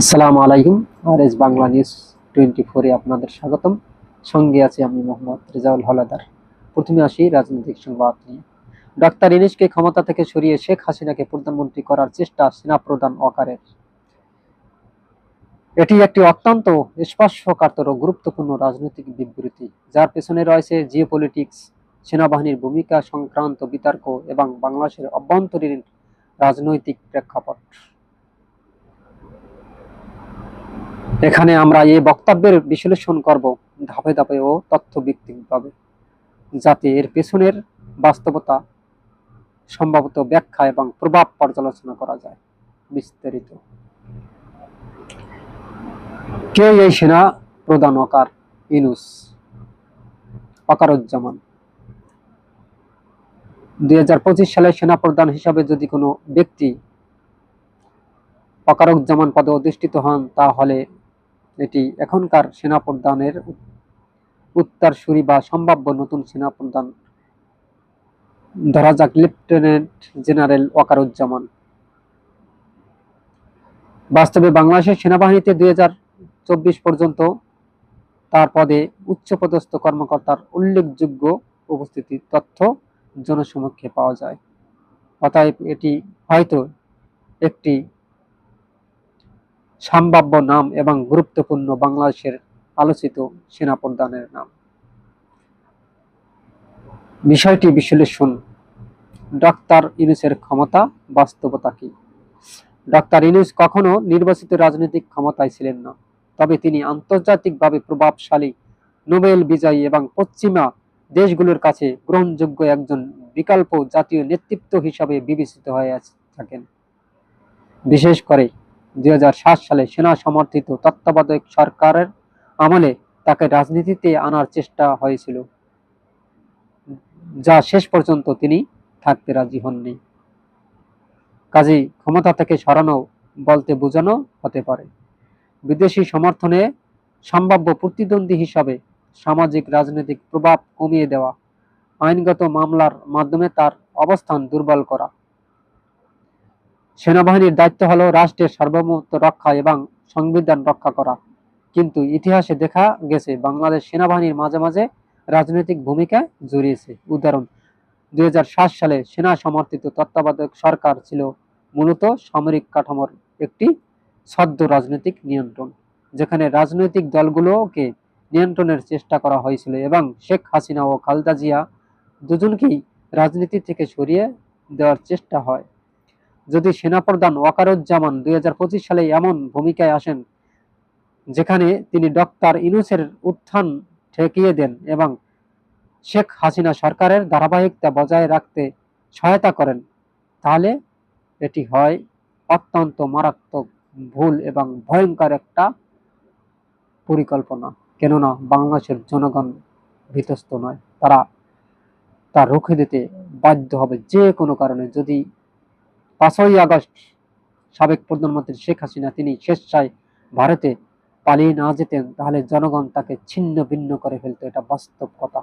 আসসালামু আলাইকুম। R S Bangla news twenty ফোরে আপনাদের স্বাগতম। সঙ্গে আছি আমি মোহাম্মদ রেজাউল হলাদার। প্রথমে আসি রাজনৈতিক সংবাদ নিয়ে। ডাক্তার ইনিশকে ক্ষমতা থেকে সরিয়ে শেখ হাসিনাকে প্রধানমন্ত্রী করার চেষ্টা সেনা প্রধান ওয়াকারের এটি একটি অত্যন্ত স্পর্শকাতর গুরুত্বপূর্ণ রাজনৈতিক বিবৃতি, যার পেছনে রয়েছে জিওপলিটিক্স, সেনাবাহিনীর ভূমিকা সংক্রান্ত বিতর্ক এবং বাংলাদেশের অভ্যন্তরীণ রাজনৈতিক প্রেক্ষাপট। এখানে আমরা এই বক্তব্যের বিশ্লেষণ করব ধাপে ধাপে ও তথ্য ভিত্তিকভাবে যাতে এর পেছনের বাস্তবতা সম্ভবত ব্যাখ্যা এবং প্রভাব পর্যালোচনা করা যায়। বিস্তারিত। কে এই সেনা প্রধান অকার? ইনুস অকারুজ্জামান। দুই হাজার পঁচিশ সালে সেনা প্রধান হিসাবে যদি কোনো ব্যক্তি অকারুজ্জামান পদে অধিষ্ঠিত হন, তাহলে এটি এখনকার সেনাপ্রধানের উত্তরসূরি বা সম্ভাব্য নতুন সেনাপ্রধান। ধরা যাক, লেফটেন্যান্ট জেনারেল ওয়াকারুজ্জামান। বাস্তবে বাংলাদেশের সেনাবাহিনীতে দুই হাজার চব্বিশ পর্যন্ত তার পদে উচ্চপদস্থ কর্মকর্তার উল্লেখযোগ্য উপস্থিতির তথ্য, জনসমক্ষে পাওয়া যায়। অতএব এটি হয়তো একটি সম্ভাব্য নাম এবং গুরুত্বপূর্ণ বাংলাদেশের আলোচিত সেনাপ্রধানের নাম। বিষয়টি বিশ্লেষণ। ডাক্তার ইনুসের ক্ষমতা বাস্তবতা কি? ডাক্তার ইনুস কখনো নির্বাচিত রাজনৈতিক ক্ষমতায় ছিলেন না, তবে তিনি আন্তর্জাতিকভাবে প্রভাবশালী, নোবেল বিজয়ী এবং পশ্চিমা দেশগুলোর কাছে গ্রহণযোগ্য একজন বিকল্প জাতীয় নেতৃত্ব হিসাবে বিবেচিত হয়ে থাকেন বিশেষ করে দুই হাজার সাত সালে সেনা সমর্থিত তত্ত্বাবধায়ক সরকারের আমলে তাকে রাজনীতিতে আনার চেষ্টা হয়েছিল, যা শেষ পর্যন্ত তিনি থাকতে রাজি হননি। কাজেই ক্ষমতা থেকে সরানো বলতে বোঝানো হতে পারে। বিদেশি সমর্থনে সম্ভাব্য প্রতিদ্বন্দ্বী হিসাবে সামাজিক রাজনৈতিক প্রভাব কমিয়ে দেওয়া, আইনগত মামলার মাধ্যমে তার অবস্থান দুর্বল করা সেনাবাহিনীর দায়িত্ব হলো রাষ্ট্রের সার্বভৌমত্ব রক্ষা এবং সংবিধান রক্ষা করা। কিন্তু ইতিহাসে দেখা গেছে, বাংলাদেশ সেনাবাহিনীর মাঝে মাঝে রাজনৈতিক ভূমিকা জড়িয়েছে। উদাহরণ, দুই হাজার সাত সালে সেনা সমর্থিত তত্ত্বাবধায়ক সরকার ছিল মূলত সামরিক কাঠামোর একটি সদ্য রাজনৈতিক নিয়ন্ত্রণ, যেখানে রাজনৈতিক দলগুলোকে নিয়ন্ত্রণের চেষ্টা করা হয়েছিল এবং শেখ হাসিনা ও খালদা জিয়া দুজনকেই রাজনীতি থেকে সরিয়ে দেওয়ার চেষ্টা হয়। যদি সেনাপ্রধান ওয়াকারুজ্জামান দুই সালে এমন ভূমিকায় আসেন, যেখানে তিনি ডক্টর ইনুসের উত্থান ঠেকিয়ে দেন এবং শেখ হাসিনা সরকারের ধারাবাহিকতা বজায় রাখতে সহায়তা করেন, তাহলে এটি হয় অত্যন্ত মারাত্মক ভুল এবং ভয়ঙ্কর একটা পরিকল্পনা। কেননা বাংলাদেশের জনগণ ভীতস্ত নয়, তারা তা রুখে দিতে বাধ্য হবে যে কোনো কারণে। যদি পাঁচই আগস্ট সাবেক প্রধানমন্ত্রী শেখ হাসিনা, তিনি স্বেচ্ছায় ভারতে পালিয়ে না যেতেন, তাহলে জনগণ তাকে ছিন্ন ভিন্ন করে ফেলতো। এটা বাস্তব কথা।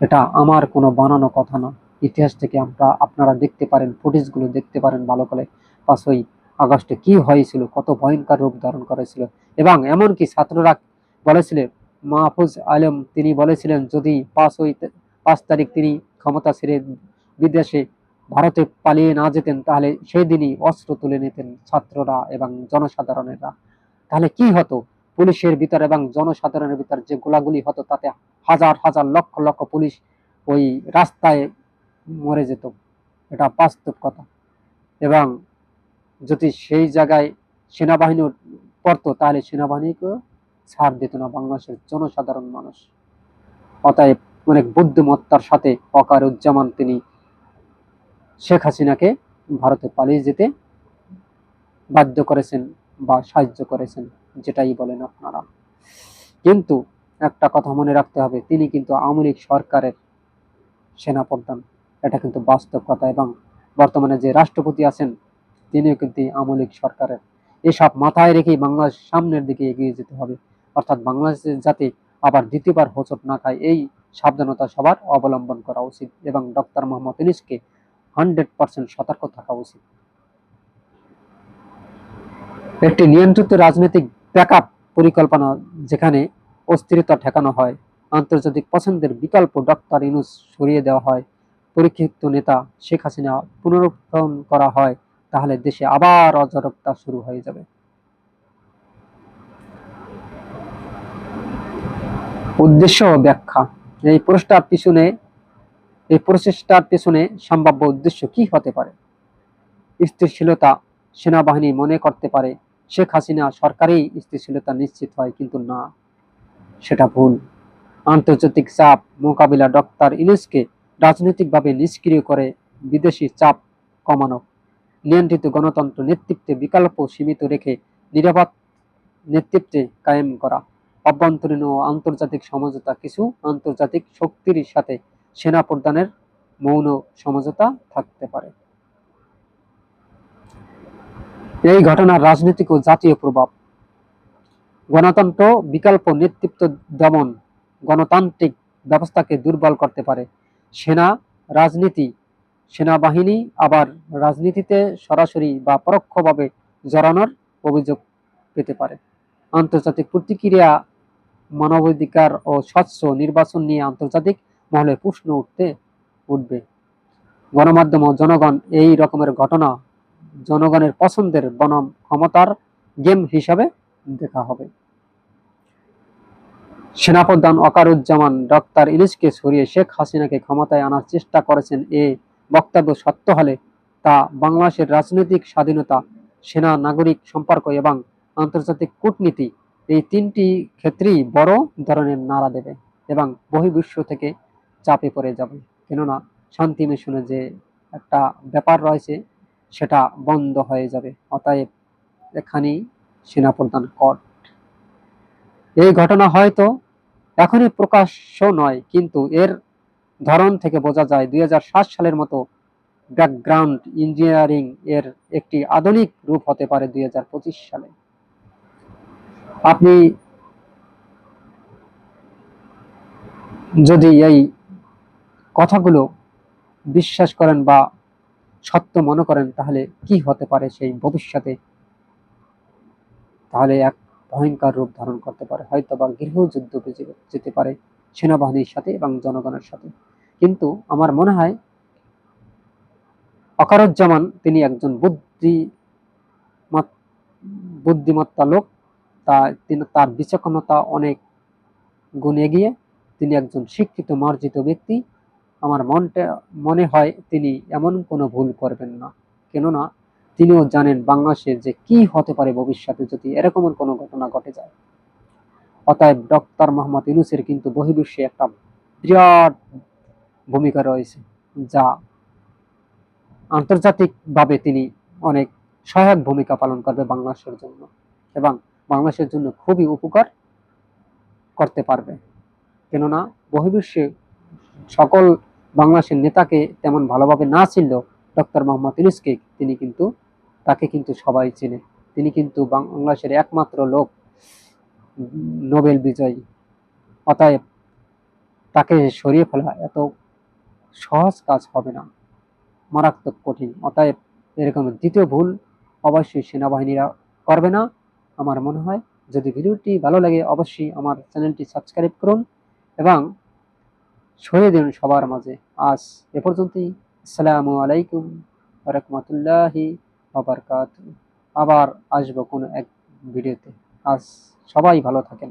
এটা আমার কোনো বানানো কথা না। ইতিহাস থেকে আমরা, আপনারা দেখতে পারেন, ফুটেজগুলো দেখতে পারেন ভালো করে, পাঁচই আগস্টে কি হয়েছিল, কত ভয়ঙ্কর রূপ ধারণ করেছিল। এবং এমনকি ছাত্ররা বলেছিলেন মাহফুজ আলম তিনি বলেছিলেন, যদি পাঁচই, পাঁচ তারিখ তিনি ক্ষমতা ছেড়ে বিদেশে ভারতে পালিয়ে না যেতেন, তাহলে সেই দিনই অস্ত্র তুলে নিতেন ছাত্ররা এবং জনসাধারণেরা। তাহলে কি হতো? পুলিশের ভিতর এবং জনসাধারণের ভিতর যে গোলাগুলি হতো, তাতে হাজার হাজার লক্ষ লক্ষ পুলিশ ওই রাস্তায় মরে যেত। এটা বাস্তব কথা। এবং যদি সেই জায়গায় সেনাবাহিনী পড়তো, তাহলে সেনাবাহিনীকে ছাড় দিত না বাংলাদেশের জনসাধারণ মানুষ। অতএব অনেক বুদ্ধিমত্তার সাথে অকার উজ্জামান তিনি শেখ হাসিনাকে ভারতে পালিয়ে যেতে বাধ্য করেছেন বা সাহায্য করেছেন, যেটাই বলেন আপনারা। কিন্তু একটা কথা মনে রাখতে হবে, তিনি কিন্তু আওয়ামী লীগ সরকারের সেনাপ্রধান। এটা কিন্তু বাস্তব কথা এবং বর্তমানে যে রাষ্ট্রপতি আছেন, তিনিও কিন্তু আওয়ামী লীগ সরকারের। এসব মাথায় রেখেই বাংলাদেশ সামনের দিকে এগিয়ে যেতে হবে। অর্থাৎ বাংলাদেশের যাতে আবার দ্বিতীয়বার হোঁচট না খায়, এই সাবধানতা সবার অবলম্বন করা উচিত এবং ডক্টর মোহাম্মদ ইনিসকে হান্ড্রেড পার্সেন্ট সতর্ক থাকা উচিত। একটি নিয়ন্ত্রিত রাজনৈতিক ব্যাকআপ পরিকল্পনা যেখানে অস্থিরতা ঠেকানো হয়, আন্তর্জাতিক পছন্দের বিকল্প ডক্টর ইনুস সরিয়ে দেওয়া হয়, পরীক্ষিত নেতা শেখ হাসিনা পুনরুত্থান করা হয়, তাহলে দেশে আবার অরাজকতা শুরু হয়ে যাবে। উদ্দেশ্য ব্যাখ্যা। এই প্রশ্নটার পিছনে এই প্রচেষ্টার পেছনে সম্ভাব্য উদ্দেশ্য কি হতে পারে? স্থিতিশীলতা সেনাবাহিনী মনে করতে পারে শেখ হাসিনা সরকারি স্থিতিশীলতা নিশ্চিত হয় কিন্তু না। সেটা ভুল। আন্তর্জাতিক চাপ মোকাবিলা ডক্টর ইনুসকে রাজনৈতিকভাবে নিষ্ক্রিয় করে বিদেশি চাপ কমানো, নিয়ন্ত্রিত গণতন্ত্র নেতৃত্বে বিকল্প সীমিত রেখে নিরাপদ নেতৃত্বে কায়েম করা, অভ্যন্তরীণ ও আন্তর্জাতিক সমঝোতা কিছু আন্তর্জাতিক শক্তির সাথে সেনা প্রদানের মৌন সমঝোতা থাকতে পারে। এই ঘটনার রাজনৈতিক ও জাতীয় প্রভাব। গণতন্ত্র, বিকল্প নেতৃত্ব দমন, গণতান্ত্রিক ব্যবস্থাকে দুর্বল করতে পারে। সেনা, রাজনীতি, সেনাবাহিনী আবার রাজনীতিতে সরাসরি বা পরোক্ষভাবে জড়ানোর অভিযোগ পেতে পারে। আন্তর্জাতিক প্রতিক্রিয়া, মানবাধিকার ও স্বচ্ছ নির্বাচন নিয়ে আন্তর্জাতিক মহলে প্রশ্ন উঠতে উঠবে। গণমাধ্যম ও জনগণ এই রকমের ঘটনা জনগণের পছন্দের বনাম ক্ষমতার গেম হিসাবে দেখা হবে। সেনাপ্রধান অকারুজ্জামান, ডক্টর ইলিশকে সরিয়ে শেখ হাসিনাকে ক্ষমতায় আনার চেষ্টা করেছেন এ বক্তব্য সত্য হলে তা বাংলাদেশের রাজনৈতিক স্বাধীনতা, সেনা, নাগরিক সম্পর্ক এবং আন্তর্জাতিক কূটনীতি এই তিনটি ক্ষেত্রেই বড় ধরনের নাড়া দেবে এবং বহির্বিশ্ব থেকে চাপে পড়ে যাবে কেননা শান্তি মিশনে যে একটা ব্যাপার রয়েছে, সেটা বন্ধ হয়ে যাবে। অতএব এখানেই সেনাপ্রধান কট এই ঘটনা হয়তো এখনই প্রকাশ্য নয়, কিন্তু এর ধরন থেকে বোঝা যায় দুই হাজার সাত সালের মতো ব্যাকগ্রাউন্ড ইঞ্জিনিয়ারিং এর একটি আধুনিক রূপ হতে পারে দুই হাজার পঁচিশ সালে। আপনি যদি এই কথাগুলো বিশ্বাস করেন বা সত্য মনে করেন, তাহলে কি হতে পারে সেই ভবিষ্যতে? তাহলে এক ভয়ঙ্কর রূপ ধারণ করতে পারে। হয়তো বা গৃহযুদ্ধ যেতে পারে সেনাবাহিনীর সাথে এবং জনগণের সাথে। কিন্তু আমার মনে হয়, অকারুজ্জামান তিনি একজন বুদ্ধি বুদ্ধিমত্তা লোক। তা তিনি, তার বিচক্ষণতা অনেক গুণ এগিয়ে তিনি একজন শিক্ষিত, মার্জিত ব্যক্তি। আমার মনটা, মনে হয় তিনি এমন কোনো ভুল করবেন না। কেননা, তিনিও জানেন বাংলাদেশে যে কি হতে পারে ভবিষ্যতে যদি এরকমের কোনো ঘটনা ঘটে যায়। অতএব ডক্টর মোহাম্মদ ইউনুসের কিন্তু বহির্বিশ্বে একটা বিরাট ভূমিকা রয়েছে, যা আন্তর্জাতিকভাবে তিনি অনেক সহায়ক ভূমিকা পালন করবে বাংলাদেশের জন্য এবং বাংলাদেশের জন্য খুবই উপকার করতে পারবে। কেননা, বহির্বিশ্বে সকল বাংলাদেশের নেতাকে তেমন ভালোভাবে না ছিল ডক্টর মোহাম্মদ ইউনুসকে তিনি কিন্তু, তাকে কিন্তু সবাই চেনে। তিনি কিন্তু বাংলাদেশের একমাত্র লোক, নোবেল বিজয়ী। অতএব তাকে সরিয়ে ফেলা এত সহজ কাজ হবে না। মারাত্মক কঠিন। অতএব এরকম দ্বিতীয় ভুল অবশ্যই সেনাবাহিনীরা করবে না। আমার মনে হয় যদি ভিডিওটি ভালো লাগে অবশ্যই আমার চ্যানেলটি সাবস্ক্রাইব করুন এবং ছড়িয়ে দিন সবার মাঝে। আজ এ পর্যন্তই। আসসালামু আলাইকুম রহমতুল্লাহি আবার আসব কোনো এক ভিডিওতে। আজ সবাই ভালো থাকেন।